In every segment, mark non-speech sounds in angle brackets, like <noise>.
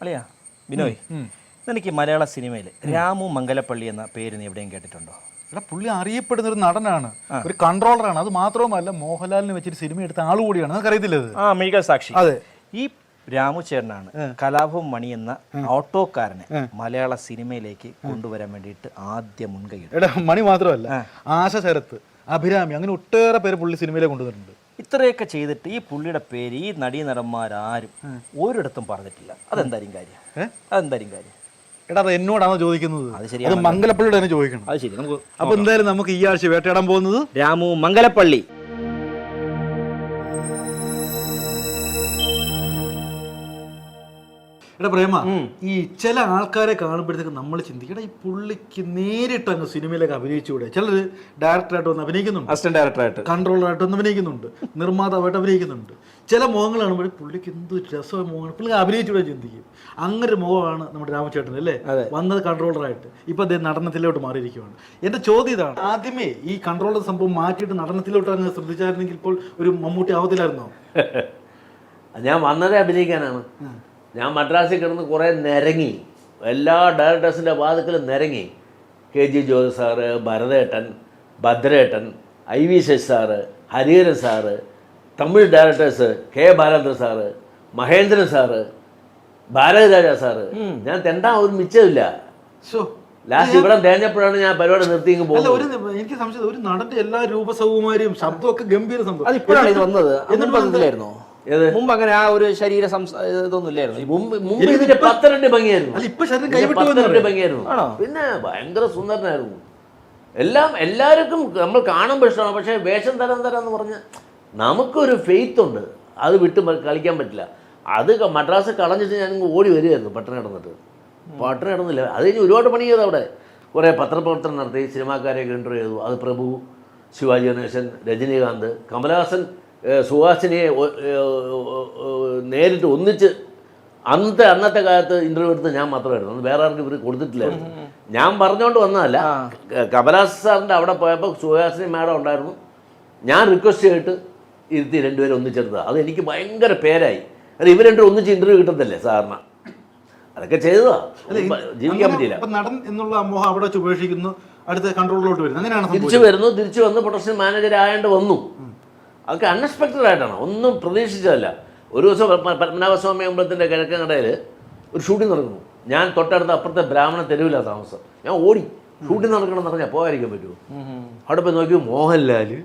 അളിയാ ബിനോയ് എനിക്ക് മലയാള സിനിമയിൽ രാമു മംഗലപ്പള്ളി എന്ന പേര് നീ എവിടെയും കേട്ടിട്ടുണ്ടോ? എടാ പുള്ളി അറിയപ്പെടുന്ന ഒരു നടനാണ് ഒരു കൺട്രോളറാണ്. അത് മാത്രവുമല്ല മോഹൻലാലിനെ വെച്ചിട്ട് സിനിമ എടുത്ത ആൾ കൂടിയാണ്. ഇത് ആ മെഡിക്കൽ സാക്ഷി. അതെ. ഈ രാമു ചേട്ടനാണ് കലാഭവൻ മണി എന്ന ഓട്ടോക്കാരനെ മലയാള സിനിമയിലേക്ക് കൊണ്ടുവരാൻ വേണ്ടിയിട്ട് ആദ്യം മുൻകൈ. എടാ മണി മാത്രമല്ല ആശ ശരത്ത് അഭിരാമി അങ്ങനെ ഒട്ടേറെ പേര് പുള്ളി സിനിമയിലേക്ക് കൊണ്ടുവന്നിട്ടുണ്ട്. ഇത്രയൊക്കെ ചെയ്തിട്ട് ഈ പുള്ളിയുടെ പേര് ഈ നടീനടന്മാരാരും ഒരിടത്തും പറഞ്ഞിട്ടില്ല. അതെന്തായാലും കാര്യം? അതെന്തായാലും കാര്യം? എടാ അത് എന്നോടാണോ ചോദിക്കുന്നത്? അത് അത് ശരിയാണ് മംഗലപ്പള്ളിയുടെ തന്നെ ചോദിക്കണം അത് ശരി നമുക്ക് അപ്പൊ എന്തായാലും നമുക്ക് ഈ ആഴ്ച വേട്ടയാടാൻ പോകുന്നത്? രാമു മംഗലപ്പള്ളി. എടാ പ്രേമ ഈ ചില ആൾക്കാരെ കാണുമ്പോഴത്തേക്ക് നമ്മൾ ചിന്തിക്കണം ഈ പുള്ളിക്ക് നേരിട്ട് അങ്ങ് സിനിമയിലേക്ക് അഭിനയിച്ചുകൂടെ? ചിലർ ഡയറക്ടറായിട്ട് വന്ന് അഭിനയിക്കുന്നുണ്ട്. അസിസ്റ്റന്റ് ഡയറക്ടറായിട്ട് കൺട്രോളറായിട്ട് വന്ന് അഭിനയിക്കുന്നുണ്ട്. നിർമ്മാതാവായിട്ട് അഭിനയിക്കുന്നുണ്ട്. ചില മുഖങ്ങൾ കാണുമ്പോൾ പുള്ളിക്ക് എന്ത് രസമായ മുഖമാണ് പുള്ളി അഭിനയിച്ചുകൂടെ ചിന്തിക്കും. അങ്ങനെ ഒരു മുഖമാണ് നമ്മുടെ രാമചേട്ടൻ അല്ലേ? വന്നത് കൺട്രോളറായിട്ട് ഇപ്പൊ അദ്ദേഹം നടനത്തിലോട്ട് മാറിയിരിക്കുകയാണ് എന്റെ ചോദ്യം ഇതാണ് ആദ്യമേ ഈ കൺട്രോളർ സംഭവം മാറ്റിയിട്ട് നടനത്തിലോട്ട് അങ്ങ് ശ്രദ്ധിച്ചായിരുന്നെങ്കിൽ ഇപ്പോൾ ഒരു മമ്മൂട്ടി ആവത്തില്ലായിരുന്നോ? <laughs> ഞാൻ വന്നതേ അഭിനയിക്കാനാണ്. ഞാൻ മദ്രാസിൽ കിടന്ന് കുറേ നിരങ്ങി. എല്ലാ ഡയറക്ടേഴ്സിന്റെ വാദത്തിലും നിരങ്ങി. കെ ജി ജോസ് സാറ് ഭരതേട്ടൻ ഭദ്രേട്ടൻ I V Sasi sir Hariharan sir Tamil directors K Balachandran sir Mahendran sir Bharathiraja sir. ഞാൻ തെണ്ടാ ഒരു മിച്ചമില്ല സോ ലാസ്റ്റ് ഇവിടെ തേഞ്ഞപ്പോഴാണ് ഞാൻ പരിപാടി നിർത്തി ഇങ്ങ് പോകുന്നത്. ഒരു എനിക്ക് സംശയം ഒരു നടന്റെ എല്ലാ രൂപസൗകുമാരിയും ശബ്ദമൊക്കെ ഗംഭീര സംഭവം. അത് ഇപ്പോഴാണ് ഇത് വന്നത്. എന്നിട്ട് വന്നില്ലായിരുന്നോ ഏത്? മുമ്പ് അങ്ങനെ ആ ഒരു ശരീര ഇതൊന്നും ഇല്ലായിരുന്നു മുമ്പ് മുമ്പ് ഇതിന്റെ പത്തരണ്ട് ഭംഗിയായിരുന്നു. അല്ല ഇപ്പൊ ശരീരം കൈവിട്ടു ഭംഗിയായിരുന്നു? പിന്നെ ഭയങ്കര സുന്ദരനായിരുന്നു. എല്ലാം എല്ലാവർക്കും നമ്മൾ കാണുമ്പോൾ ഇഷ്ടമാണ് പക്ഷേ വേഷം തരം തരാം എന്ന് പറഞ്ഞ് നമുക്കൊരു ഫെയ്ത്ത് ഉണ്ട്. അത് വിട്ട് കളിക്കാൻ പറ്റില്ല. അത് മദ്രാസ് കളഞ്ഞിട്ട് ഞാൻ ഓടി വരികയായിരുന്നു പട്ടണം കിടന്നിട്ട്. പട്ടണം കിടന്നില്ല. അത് കഴിഞ്ഞ് ഒരുപാട് പണി ചെയ്തു അവിടെ. കുറേ പത്രപ്രവർത്തനം നടത്തി സിനിമാക്കാരെയൊക്കെ ഇന്റർവ്യൂ ചെയ്തു. അത് പ്രഭു ശിവാജി ഗണേശൻ രജനീകാന്ത് കമലഹാസൻ സുഹാസിനിയെ നേരിട്ട് ഒന്നിച്ച് അന്നത്തെ അന്നത്തെ കാലത്ത് ഇന്റർവ്യൂ എടുത്ത് ഞാൻ മാത്രമായിരുന്നു. അന്ന് വേറെ ആർക്കും ഇവർ കൊടുത്തിട്ടില്ലായിരുന്നു. ഞാൻ പറഞ്ഞുകൊണ്ട് വന്നതല്ല. കമലാസ് സാറിന്റെ അവിടെ പോയപ്പോൾ സുഹാസിനി മാഡം ഉണ്ടായിരുന്നു. ഞാൻ റിക്വസ്റ്റ് ചെയ്തിട്ട് ഇരുത്തി രണ്ടുപേരും ഒന്നിച്ചെടുത്തത്. അത് എനിക്ക് ഭയങ്കര പേരായി. അത് ഇവർ രണ്ടും ഒന്നിച്ച് ഇന്റർവ്യൂ കിട്ടത്തില്ലേ സാറിന്? അതൊക്കെ ചെയ്തതാ. ജീവിക്കാൻ പറ്റില്ല നടൻ എന്നുള്ള മോഹം അവിടെ ഉപേക്ഷിക്കുന്നു. അടുത്ത കൺട്രോളിലോട്ട് വരുന്നു. അങ്ങനെയാണ് തിരിച്ചു വരുന്നു. തിരിച്ചു വന്ന് പ്രൊഡക്ഷൻ മാനേജർ ആയതുകൊണ്ട് വന്നു. അതൊക്കെ അൺഎക്സ്പെക്റ്റഡ് ആയിട്ടാണ്. ഒന്നും പ്രതീക്ഷിച്ചതല്ല. ഒരു ദിവസം പത്മനാഭസ്വാമി അമ്പലത്തിന്റെ കിഴക്കൻ കടയിൽ ഒരു ഷൂട്ടിംഗ് നടക്കുന്നു. ഞാൻ തൊട്ടടുത്ത അപ്പുറത്തെ ബ്രാഹ്മണ തെരുവിലാണ് താമസം. ഞാൻ ഓടി. ഷൂട്ടിംഗ് നടക്കണം എന്ന് പറഞ്ഞാൽ പോകാതിരിക്കാൻ പറ്റുമോ? അവിടെ പോയി നോക്കി മോഹൻലാൽ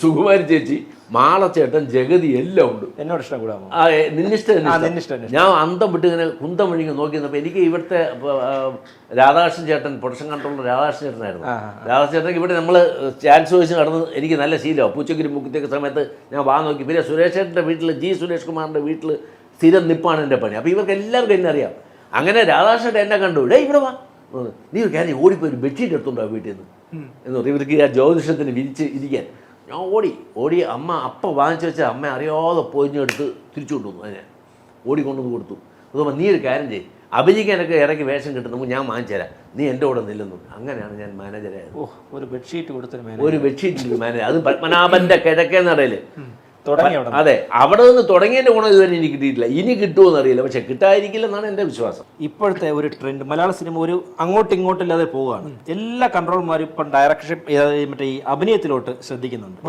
സുകുമാരി ചേച്ചി മാളച്ചേട്ടൻ ജഗതി എല്ലാം ഉണ്ട്. എന്നോട് ഇഷ്ടം കൂടാമോ നിന്നിഷ്ടം. ഞാൻ അന്തം വിട്ട് ഇങ്ങനെ കുന്തം വിഴിഞ്ഞ് നോക്കി നിന്നപ്പോൾ എനിക്ക് ഇവിടുത്തെ രാധാകൃഷ്ണൻ ചേട്ടൻ പ്രൊഡക്ഷൻ കൺട്രോളർ രാധാകൃഷ്ണൻ ചേട്ടനായിരുന്നു. രാധാകൃഷ്ണൻ ചേട്ടൻ ഇവിടെ നമ്മൾ ചാൻസ് ചോദിച്ച് നടന്ന് എനിക്ക് നല്ല ശീലമാണ് പൂച്ചക്കിരി മുക്കത്തേക്ക് സമയത്ത് ഞാൻ വാ നോക്കി. പിന്നെ സുരേഷ് ചേട്ടന്റെ വീട്ടിൽ ജി സുരേഷ് കുമാറിന്റെ വീട്ടിൽ സ്ഥിരം നിപ്പാണ് എന്റെ പണി. അപ്പോൾ ഇവർക്ക് എല്ലാവർക്കും എന്നെ അറിയാം. അങ്ങനെ രാധാകൃഷ്ണൻ എന്നെ കണ്ടു. ഇവിടെ ഇവിടെ വാ. നീ ഒരു കാര്യം ഓടിപ്പോയി ഒരു ബെഡ്ഷീറ്റ് എടുത്തുണ്ടോ വീട്ടിൽ നിന്ന്. എന്ന് പറയും ഇവർക്ക് ആ ജ്യോതിഷത്തിന് വിരിച്ച് ഇരിക്കാൻ. ഞാൻ ഓടി. ഓടി അമ്മ അപ്പ വാങ്ങിച്ചു വെച്ച അമ്മ അറിയാതെ പൊതിഞ്ഞെടുത്ത് തിരിച്ചു കൊണ്ടുവന്നു അതിനെ. ഓടിക്കൊണ്ടുവന്ന് കൊടുത്തു. അതുപോലെ നീ ഒരു കാര്യം ചെയ്യും. അഭിനയിക്കാനൊക്കെ ഇറക്കി വേഷം കിട്ടുന്നു ഞാൻ വാങ്ങിച്ചു തരാം. നീ എന്റെ കൂടെ നില്ലുന്നു. അങ്ങനെയാണ് ഞാൻ മാനേജരായത് ഒരു ബെഡ്ഷീറ്റ് കൊടുത്തൊരു ഒരു ബെഡ്ഷീറ്റ് മാനേജർ അത് പത്മനാഭന്റെ കിഴക്കേ നടയിൽ അതെ അവിടെ നിന്ന് തുടങ്ങിയതിന്റെ ഗുണം ഇതുവരെ എനിക്ക് കിട്ടിയിട്ടില്ല. ഇനി കിട്ടുമോ അറിയില്ല. പക്ഷെ കിട്ടാതിരിക്കില്ലെന്നാണ് എന്റെ വിശ്വാസം. ഇപ്പോഴത്തെ ഒരു ട്രെൻഡ് മലയാള സിനിമ ഒരു അങ്ങോട്ടും ഇങ്ങോട്ടും ഇല്ലാതെ പോവുകയാണ്. എല്ലാ കൺട്രോൾമാരും ഇപ്പം ഡയറക്ഷൻ മറ്റേ ഈ അഭിനയത്തിലോട്ട് ശ്രദ്ധിക്കുന്നുണ്ട്.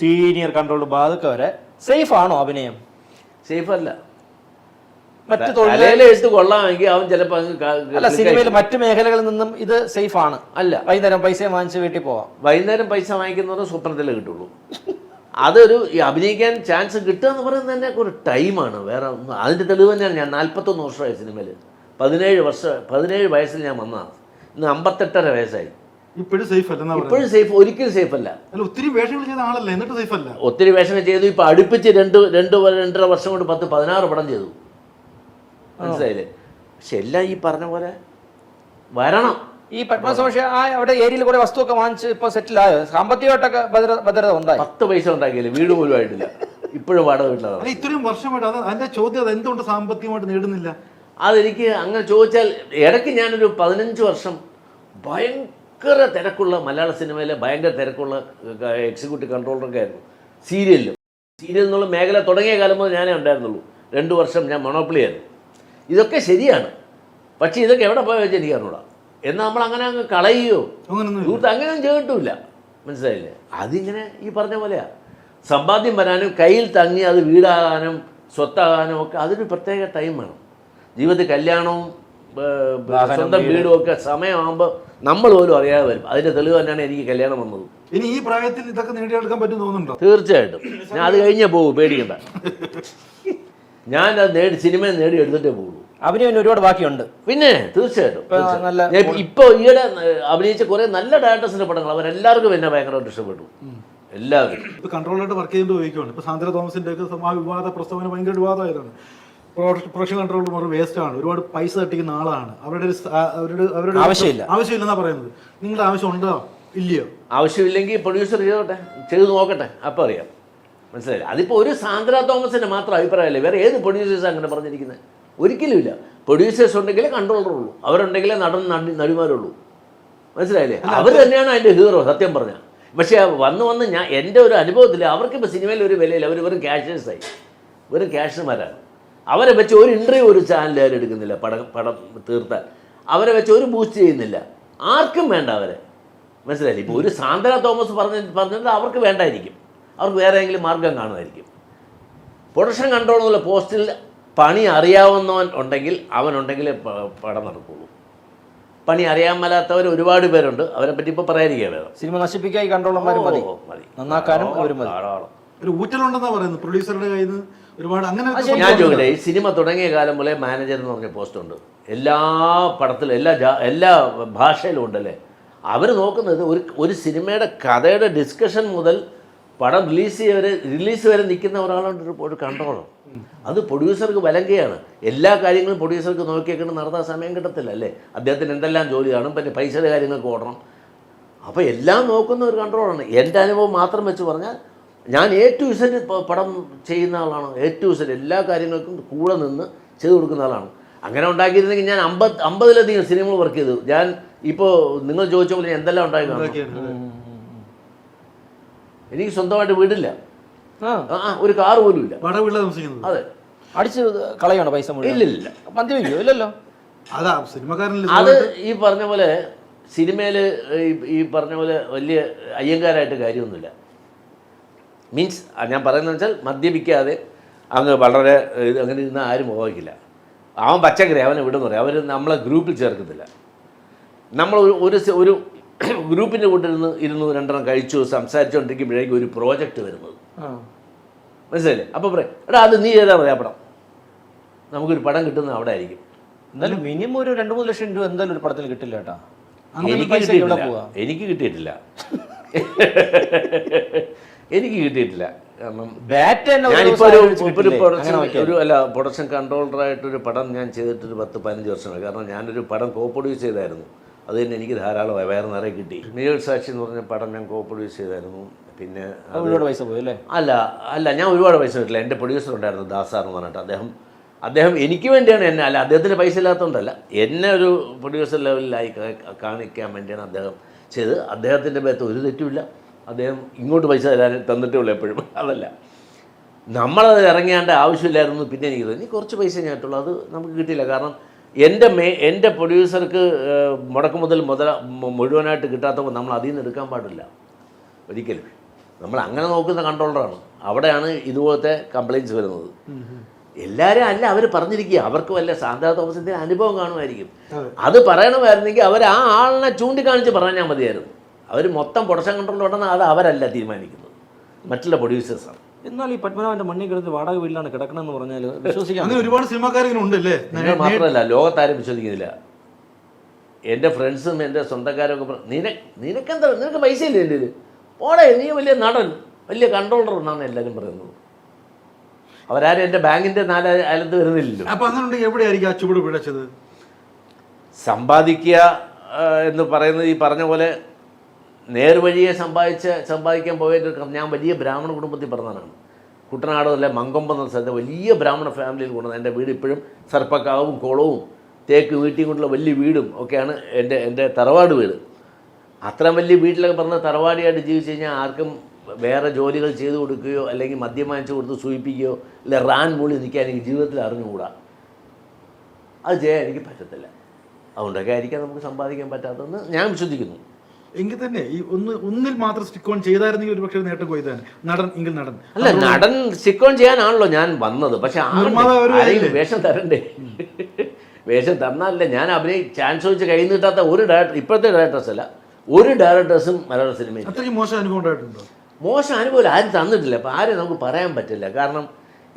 സീനിയർ കൺട്രോൾ ബാധക വരെ സേഫ് ആണോ അഭിനയം സേഫ് അല്ല മറ്റു തൊഴിലാളികളെ എടുത്ത് കൊള്ളാമെങ്കിൽ അവൻ ചിലപ്പോൾ അല്ല സിനിമയിൽ മറ്റു മേഖലകളിൽ നിന്നും ഇത് സേഫ് ആണ് അല്ല. വൈകുന്നേരം പൈസ വാങ്ങിച്ച് വീട്ടിൽ പോവാം. വൈകുന്നേരം പൈസ വാങ്ങിക്കുന്നവർ സ്വപ്നത്തിലേ കിട്ടുള്ളൂ. അതൊരു ഈ അഭിനയിക്കാൻ ചാൻസ് കിട്ടുക എന്ന് പറയുന്നത് തന്നെ ഒരു ടൈമാണ്. വേറെ അതിന്റെ തെളിവ് തന്നെയാണ് ഞാൻ നാൽപ്പത്തൊന്ന് വർഷമായി സിനിമയിൽ പതിനേഴ് വർഷം പതിനേഴ് വയസ്സിൽ ഞാൻ വന്നതാണ്. ഇന്ന് അമ്പത്തെട്ടര വയസ്സായി. ഇപ്പോഴും സേഫ് അല്ല ഇപ്പോഴും സേഫ് ഒരിക്കലും സേഫ് അല്ല ഒത്തിരി വേഷങ്ങൾ ചെയ്ത ആളല്ലേ എന്നിട്ട് സേഫ് അല്ല ഒത്തിരി വേഷങ്ങൾ ചെയ്തു ഇപ്പം അടുപ്പിച്ച് രണ്ട് രണ്ട് രണ്ടര വർഷം കൊണ്ട് പത്ത് പതിനാറ് പടം ചെയ്തു. മനസ്സിലായില്ലേ? പക്ഷെ എല്ലാം ഈ പറഞ്ഞ പോലെ വരണം. ഈ പത്മസോഷ ആ അവിടെ ഏരിയയിൽ കുറെ വസ്തുവൊക്കെ വാങ്ങിച്ച് ഇപ്പൊ സെറ്റിൽ ആയോ സാമ്പത്തികമായിട്ടൊക്കെ ഭദ്രത ഭദ്രത ഉണ്ടായി. പത്ത് പൈസ ഉണ്ടാക്കിയില്ല വീട് പോലും ആയിട്ടില്ല. ഇപ്പോഴും വാടക വീട്ടിലാണ് അല്ല ഇത്രയും വർഷമായിട്ട് അത് അതിന്റെ ചോദ്യം അത് എന്തുകൊണ്ട് സാമ്പത്തികമായിട്ട് നേടുന്നില്ല? അതെനിക്ക് അങ്ങനെ ചോദിച്ചാൽ ഇടയ്ക്ക് ഞാനൊരു പതിനഞ്ച് വർഷം ഭയങ്കര തിരക്കുള്ള മലയാള സിനിമയിലെ ഭയങ്കര തിരക്കുള്ള എക്സിക്യൂട്ടീവ് കൺട്രോളറൊക്കെ ആയിരുന്നു. സീരിയലിലും സീരിയൽ എന്നുള്ള മേഖല തുടങ്ങിയ കാലം മുതൽ ഞാനേ ഉണ്ടായിരുന്നുള്ളൂ. രണ്ട് വർഷം ഞാൻ മൊണോപ്പിളി ആയിരുന്നു. ഇതൊക്കെ ശരിയാണ്. പക്ഷേ ഇതൊക്കെ എവിടെ പോയി വെച്ചാൽ എനിക്ക് അറിഞ്ഞൂടാ. എന്നാൽ നമ്മൾ അങ്ങനെ അങ്ങ് കളയുകയോ അങ്ങനൊന്നും അങ്ങനെ ചെയ്തിട്ടില്ല മനസ്സിലായില്ലേ? അതിങ്ങനെ ഈ പറഞ്ഞ പോലെയാ. സമ്പാദ്യം വരാനും കയ്യിൽ തങ്ങി അത് വീടാകാനും സ്വത്താകാനും ഒക്കെ അതൊരു പ്രത്യേക ടൈം വേണം. ജീവിതത്തിൽ കല്യാണവും സ്വന്തം വീടും. ഒക്കെ സമയമാകുമ്പോൾ നമ്മൾ പോലും അറിയാതെ വരും. അതിന്റെ തെളിവ് തന്നെയാണ് എനിക്ക് കല്യാണം വന്നത്. ഇനി ഈ പ്രായത്തിൽ ഇതൊക്കെ നേടിയെടുക്കാൻ പറ്റും തോന്നുന്നുണ്ടോ? തീർച്ചയായിട്ടും. ഞാൻ അത് കഴിഞ്ഞേ പോകും പേടിക്കണ്ട. ഞാൻ അത് നേടി സിനിമ നേടിയെടുത്തിട്ടേ പോകുള്ളൂ അഭിനയം ഒരുപാട് ബാക്കിയുണ്ട്. പിന്നെ തീർച്ചയായിട്ടും. നല്ല ഇപ്പൊ- ഈയിടെ അഭിനയിച്ച കുറെ നല്ല ഡയറക്ടേഴ്സിന്റെ പടങ്ങൾ അവരെല്ലാവർക്കും എന്നെ ഭയങ്കരമായിട്ട് ഇഷ്ടപ്പെട്ടു. എല്ലാവരും. ഇപ്പൊ കൺട്രോളായിട്ട് വർക്ക് ചെയ്തുകൊണ്ട് ഉപയോഗിക്കുകയാണ് ഇപ്പൊ സാന്ദ്ര തോമസിന്റെ ഒക്കെ ആ വിവാദ പ്രസ്താവന ഭയങ്കര വിവാദമായതാണ്. പ്രൊഫഷണൽ കൺട്രോൾ ഒരു വേസ്റ്റ് ആണ്. ഒരുപാട് പൈസ തട്ടിക്കുന്ന ആളാണ്. അവരുടെ അവരുടെ അവരുടെ ആവശ്യമില്ല. ആവശ്യമില്ലെന്നാ പറയുന്നത്. നിങ്ങളുടെ ആവശ്യം ഉണ്ടോ? ഇല്ലയോ? ആവശ്യമില്ലെങ്കിൽ പ്രൊഡ്യൂസർ ചെയ്തോട്ടെ. ചെയ്ത് നോക്കട്ടെ. അപ്പോൾ അറിയാം. മനസ്സിലായില്ല? അതിപ്പോ ഒരു സാന്ദ്ര തോമസിന്റെ മാത്രം അഭിപ്രായമല്ലേ? വേറെ ഏത് പ്രൊഡ്യൂസേഴ്സ് അങ്ങനെ പറഞ്ഞിരിക്കുന്നത്? ഒരിക്കലും ഇല്ല പ്രൊഡ്യൂസേഴ്സ് ഉണ്ടെങ്കിലേ കൺട്രോളർ ഉള്ളൂ. അവരുണ്ടെങ്കിലേ നടൻ നടി നടിമാരുള്ളൂ. മനസ്സിലായില്ലേ? അവർ തന്നെയാണ് അതിന്റെ ഹീറോ സത്യം പറഞ്ഞാൽ പക്ഷേ വന്ന് വന്ന് ഞാൻ എന്റെ ഒരു അനുഭവത്തിൽ അവർക്ക് അവർക്കിപ്പോൾ സിനിമയിൽ ഒരു വിലയില്ല. അവർ വെറും ക്യാഷേഴ്സായി വെറും ക്യാഷർമാരാണ് അവരെ വെച്ച് ഒരു ഇന്റർവ്യൂ ഒരു ചാനലുകാർ എടുക്കുന്നില്ല. പടം പടം തീർത്താൽ. അവരെ വെച്ച് ഒരു ബൂസ്റ്റ് ചെയ്യുന്നില്ല. ആർക്കും വേണ്ട അവരെ. മനസ്സിലായില്ലേ? ഇപ്പോൾ ഒരു സാന്ദ്ര തോമസ് പറഞ്ഞ പറഞ്ഞത് അവർക്ക് വേണ്ടായിരിക്കും. അവർക്ക് വേറെ ഏതെങ്കിലും മാർഗം കാണുമായിരിക്കും. പ്രൊഡക്ഷൻ കൺട്രോൾ എന്നുള്ള പോസ്റ്റിൽ പണി അറിയാവുന്നവൻ ഉണ്ടെങ്കിൽ അവനുണ്ടെങ്കിലേ പ- പടം നടക്കുള്ളൂ. പണി അറിയാൻ മേലാത്തവർ ഒരുപാട് പേരുണ്ട്. അവരെ പറ്റി ഇപ്പോൾ പറയാതിരിക്കുക വേണം സിനിമ നശിപ്പിക്കായി ഈ കൺട്രോളർമാരും മതി. ഓ, മതി. നന്നാക്കാനും അവരും മതി. ധാരാളം. ഒരു ഊറ്റലുണ്ടെന്നാ പറയുന്നത്. പ്രൊഡ്യൂസറുടെ കയ്യിൽ നിന്ന് ഒരുപാട് അങ്ങനെ ഞാൻ ചോദിക്കട്ടെ ഈ സിനിമ തുടങ്ങിയ കാലം മുതലേ മാനേജർ എന്ന് പറഞ്ഞ പോസ്റ്റ് ഉണ്ട്. എല്ലാ പടത്തിലും എല്ലാ ജാ എല്ലാ ഭാഷയിലും ഉണ്ടല്ലേ? അവർ നോക്കുന്നത് ഒരു ഒരു സിനിമയുടെ കഥയുടെ ഡിസ്കഷൻ മുതൽ പടം റിലീസ് ചെയ്യവരെ റിലീസ് വരെ നിൽക്കുന്ന ഒരാളുണ്ട് ഒരു- ഒരു കൺട്രോളർ അത് പ്രൊഡ്യൂസർക്ക് വലങ്കയാണ്. എല്ലാ കാര്യങ്ങളും പ്രൊഡ്യൂസർക്ക് നോക്കിയേക്കൊണ്ട് നടത്താൻ സമയം കിട്ടത്തില്ല അല്ലേ? അദ്ദേഹത്തിന് എന്തെല്ലാം ജോലി കാണും പിന്നെ പൈസയുടെ കാര്യങ്ങൾക്ക് ഓടണം. അപ്പോൾ എല്ലാം നോക്കുന്ന ഒരു കൺട്രോളാണ് എന്റെ അനുഭവം മാത്രം വെച്ച് പറഞ്ഞാൽ ഞാൻ എ ടു ഇസഡ് പടം ചെയ്യുന്ന ആളാണ്. എ ടു ഇസഡ് എല്ലാ കാര്യങ്ങൾക്കും കൂടെ നിന്ന് ചെയ്തു കൊടുക്കുന്ന ആളാണ്. അങ്ങനെ ഉണ്ടാക്കിയിരുന്നെങ്കിൽ ഞാൻ അമ്പത് അമ്പതിലധികം സിനിമകൾ വർക്ക് ചെയ്തു. ഞാൻ ഇപ്പോൾ നിങ്ങൾ ചോദിച്ച പോലെ എന്തെല്ലാം ഉണ്ടായിരുന്നു എനിക്ക് സ്വന്തമായിട്ട് വീടില്ല. ഒരു കാർ പോലും ഇല്ല. താമസിക്കുന്നത്. അതെ. അടിച്ച് കളയണോ പൈസ മുഴുവൻ? ഇല്ലില്ല മദ്യപിക്കോ ഇല്ലല്ലോ. അതാ സിനിമക്കാരനിൽ അത് ഈ പറഞ്ഞ പോലെ സിനിമയിൽ ഈ പറഞ്ഞ പോലെ വലിയ അയ്യങ്കാരായിട്ട് കാര്യമൊന്നുമില്ല. മീൻസ് ഞാൻ പറയുന്നത് വെച്ചാൽ മദ്യപിക്കാതെ അങ്ങ് വളരെ അങ്ങനെ ഇരുന്ന് ആരും ഉപയോഗിക്കില്ല അവൻ പച്ചക്കറി അവനെ വിടുന്നു പറയും. അവർ നമ്മളെ ഗ്രൂപ്പിൽ ചേർക്കത്തില്ല. നമ്മൾ ഒരു ഒരു <clears throat> ഗ്രൂപ്പിന്റെ കൂട്ടിരുന്ന് ഇരുന്ന് രണ്ടെണ്ണം കഴിച്ചു സംസാരിച്ചുകൊണ്ടിരിക്കുമ്പോഴേക്കും ഒരു പ്രോജക്റ്റ് വരുന്നത്. ആ. മനസ്സിലായില്ലേ? അപ്പോൾ പറയും. എടാ അത് നീ ചെയ്താൽ മതി ആ പടം. നമുക്കൊരു പടം കിട്ടുന്നത് അവിടെ ആയിരിക്കും. എന്നാലും മിനിമം ഒരു രണ്ട് മൂന്ന് ലക്ഷം രൂപ എന്തായാലും ഒരു പടത്തിൽ കിട്ടില്ല കേട്ടാ. എനിക്ക് കിട്ടിയിട്ടില്ല. എനിക്ക് കിട്ടിയിട്ടില്ല. എനിക്ക് കിട്ടിയിട്ടില്ല. കാരണം ഒരു ഞാനിപ്പോൾ ഒരു അല്ല പ്രൊഡക്ഷൻ കൺട്രോളറായിട്ടൊരു പടം ഞാൻ ചെയ്തിട്ടൊരു പത്ത് പതിനഞ്ച് വർഷമായി. കാരണം ഞാനൊരു പടം കോ പ്രൊഡ്യൂസ് ചെയ്തായിരുന്നു. അത് തന്നെ എനിക്ക് ധാരാളമായി. വേറെ നിറയെ കിട്ടി. മിനികൾ സാക്ഷി എന്ന് പറഞ്ഞ പടം ഞാൻ കോ പ്രൊഡ്യൂസ് ചെയ്തായിരുന്നു. പിന്നെ ഒരുപാട് പൈസ പോയി അല്ലേ? അല്ല അല്ല ഞാൻ ഒരുപാട് പൈസ കിട്ടില്ല എന്റെ പ്രൊഡ്യൂസർ ഉണ്ടായിരുന്നു ദാസാർ എന്ന് പറഞ്ഞിട്ട്. അദ്ദേഹം അദ്ദേഹം എനിക്ക് വേണ്ടിയാണ് എന്നെ അല്ല അദ്ദേഹത്തിന് പൈസ ഇല്ലാത്തതുകൊണ്ടല്ല. എന്നെ ഒരു പ്രൊഡ്യൂസർ ലെവലിലായി കാണിക്കാൻ വേണ്ടിയാണ് അദ്ദേഹം ചെയ്ത് അദ്ദേഹത്തിന്റെ ഭാഗത്ത് ഒരു തെറ്റുമില്ല. അദ്ദേഹം ഇങ്ങോട്ട് പൈസ തരാൻ തന്നിട്ടേ ഉള്ളൂ എപ്പോഴും. അതല്ല. നമ്മളത് ഇറങ്ങേണ്ട ആവശ്യമില്ലായിരുന്നു പിന്നെ എനിക്ക് തോന്നി. കുറച്ച് പൈസ ഞാൻ കിട്ടുള്ളൂ അത് നമുക്ക് കിട്ടിയില്ല. കാരണം എന്റെ മേ എന്റെ പ്രൊഡ്യൂസർക്ക് മുടക്ക് മുതൽ മുതല മുഴുവനായിട്ട് കിട്ടാത്തപ്പോൾ നമ്മൾ അതിൽ നിന്ന് എടുക്കാൻ പാടില്ല. ഒരിക്കലും. നമ്മൾ അങ്ങനെ നോക്കുന്ന കൺട്രോളറാണ്. അവിടെയാണ് ഇതുപോലത്തെ കംപ്ലയിന്റ്സ് വരുന്നത്. എല്ലാവരും അല്ല അവർ പറഞ്ഞിരിക്കുക. അവർക്ക് വല്ല സാന്ദ്ര തോമസിന്റെ അനുഭവം കാണുമായിരിക്കും. അത്. പറയണമായിരുന്നെങ്കിൽ അവർ ആ ആളിനെ ചൂണ്ടിക്കാണിച്ച് പറഞ്ഞാൽ മതിയായിരുന്നു. അവർ മൊത്തം പ്രൊഡക്ഷൻ കൺട്രോൾ ഉണ്ടെന്ന് അത് അവരല്ല തീരുമാനിക്കുന്നത്. മറ്റുള്ള പ്രൊഡ്യൂസേഴ്സാണ് എന്നാൽ ഈ പത്മനാഭന്റെ മണ്ണിൽ കിടന്ന് വാടക വീട്ടിലാണ് കിടക്കണമെന്ന് പറഞ്ഞാൽ <laughs> വിശ്വസിക്കാം അങ്ങനെ ഒരുപാട് സിനിമാക്കാർ ഇങ്ങനെ ഉണ്ടല്ലേ? നിങ്ങൾ മാത്രമല്ല ലോകത്താരും വിശ്വസിക്കുന്നില്ല. എന്റെ ഫ്രണ്ട്സും എന്റെ സ്വന്തക്കാരൊക്കെ നിനക്ക് നിന നിനക്കെന്താ നിനക്ക് പൈസ ഇല്ലേ എന്റെ ഓടെ നീ വലിയ നടൻ. വലിയ കൺട്രോളർ എന്നാണ് എല്ലാവരും പറയുന്നത്. അവരാരും എന്റെ ബാങ്കിന്റെ നാല് അയലത്ത് വരുന്നില്ലല്ലോ. അപ്പോൾ അതുകൊണ്ട് എവിടെയായിരിക്കും ആ ചുവട് പിഴച്ചത്? സമ്പാദിക്കുക എന്ന് പറയുന്നത് ഈ പറഞ്ഞ പോലെ നേർവഴിയെ സമ്പാദിച്ച് സമ്പാദിക്കാൻ പോയിട്ട് ഞാൻ വലിയ ബ്രാഹ്മണ കുടുംബത്തിൽ പറഞ്ഞതാണ് കുട്ടനാട് അല്ലെ മങ്കൊമ്പ എന്ന സ്ഥലത്ത് വലിയ ബ്രാഹ്മണ ഫാമിലിയിൽ കൊണ്ടുവന്നത് എന്റെ വീട് ഇപ്പോഴും സർപ്പക്കാവും കുളവും തേക്ക് വീട്ടിൽ കൊണ്ടുള്ള വലിയ വീടും ഒക്കെയാണ് എന്റെ എന്റെ തറവാട് വീട്. അത്രയും വലിയ വീട്ടിലൊക്കെ പറഞ്ഞ തറവാടിയായിട്ട് ജീവിച്ചു കഴിഞ്ഞാൽ ആർക്കും വേറെ ജോലികൾ ചെയ്തു കൊടുക്കുകയോ അല്ലെങ്കിൽ മദ്യം വാങ്ങിച്ചു കൊടുത്ത് സൂചിപ്പിക്കുകയോ അല്ലെ റാൻ മൂളി നിൽക്കാൻ എനിക്ക് ജീവിതത്തിൽ അറിഞ്ഞുകൂടാ? അത് ചെയ്യാൻ എനിക്ക് പറ്റത്തില്ല. അതുകൊണ്ടൊക്കെ ആയിരിക്കാം നമുക്ക് സമ്പാദിക്കാൻ പറ്റാത്തതെന്ന് ഞാൻ വിശ്വസിക്കുന്നു. എങ്കിൽ തന്നെ ഈ ഒന്ന് ഒന്നിൽ മാത്രം സ്റ്റിക്ക് ഓൺ ചെയ്തായിരുന്നെങ്കിൽ ഒരു പക്ഷേ നേട്ടം കൊയ്താൻ. നടൻ എങ്കിൽ നടൻ. അല്ല നടൻ സിക്കോൺ ചെയ്യാനാണല്ലോ ഞാൻ വന്നത്. പക്ഷെ വേഷം തരണ്ടേ? വേഷം തന്നാലല്ലേ ഞാൻ അഭിനയി ചാൻസ് വെച്ച് കൈ നീട്ടാത്ത ഒരു ഡയറക്ടർ ഇപ്പോഴത്തെ ഡയറക്ടേഴ്സ് അല്ല. ഒരു ഡയറക്ടേഴ്സും മലയാള സിനിമയിൽ മോശം അനുഭവം ഉണ്ടായിട്ടുണ്ടോ? മോശം അനുഭവം ആരും തന്നിട്ടില്ല. അപ്പോൾ ആരും നമുക്ക് പറയാൻ പറ്റില്ല. കാരണം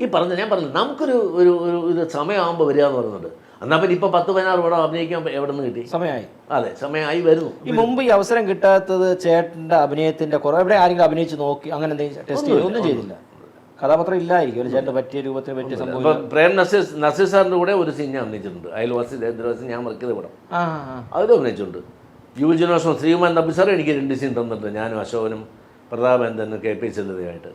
ഈ പറഞ്ഞ ഞാൻ പറഞ്ഞു നമുക്കൊരു ഒരു ഒരു ഇത് സമയമാകുമ്പോൾ വരിക എന്ന് പറയുന്നുണ്ട്. എന്നാൽ പിന്നെ ഇപ്പോൾ പത്ത് പതിനാറ് പടം അഭിനയിക്കാൻ എവിടെ നിന്ന് കിട്ടി? സമയമായി. അതെ സമയമായി വരുന്നു. ഈ മുമ്പ് ഈ അവസരം കിട്ടാത്തത് ചേട്ടന്റെ അഭിനയത്തിന്റെ കുറവ് എവിടെ ആരെങ്കിലും അഭിനയിച്ച് നോക്കി അങ്ങനെ എന്തെങ്കിലും ടെസ്റ്റ് ചെയ്തു ഒന്നും ചെയ്തില്ല. കഥാപാത്രം ഇല്ലായിരിക്കും. ഒരു ചേട്ടന്റെ പറ്റിയ രൂപത്തിന് പറ്റിയ സംഭവം പ്രേം നസീർ നസീർ സാറിന്റെ കൂടെ ഒരു സീൻ ഞാൻ അഭിനയിച്ചിട്ടുണ്ട്. അയൽവാസി ഞാൻ വർക്ക് ചെയ്ത പടം. അതിലും അഭിനയിച്ചിട്ടുണ്ട്. യുവജനോത്സവം ശ്രീകുമാൻ സാർ എനിക്ക് രണ്ട് സീൻ തന്നിട്ടുണ്ട്. ഞാനും അശോകനും പ്രതാപൻ തന്നെ കെ പി ചെല്ലുകയായിട്ട്.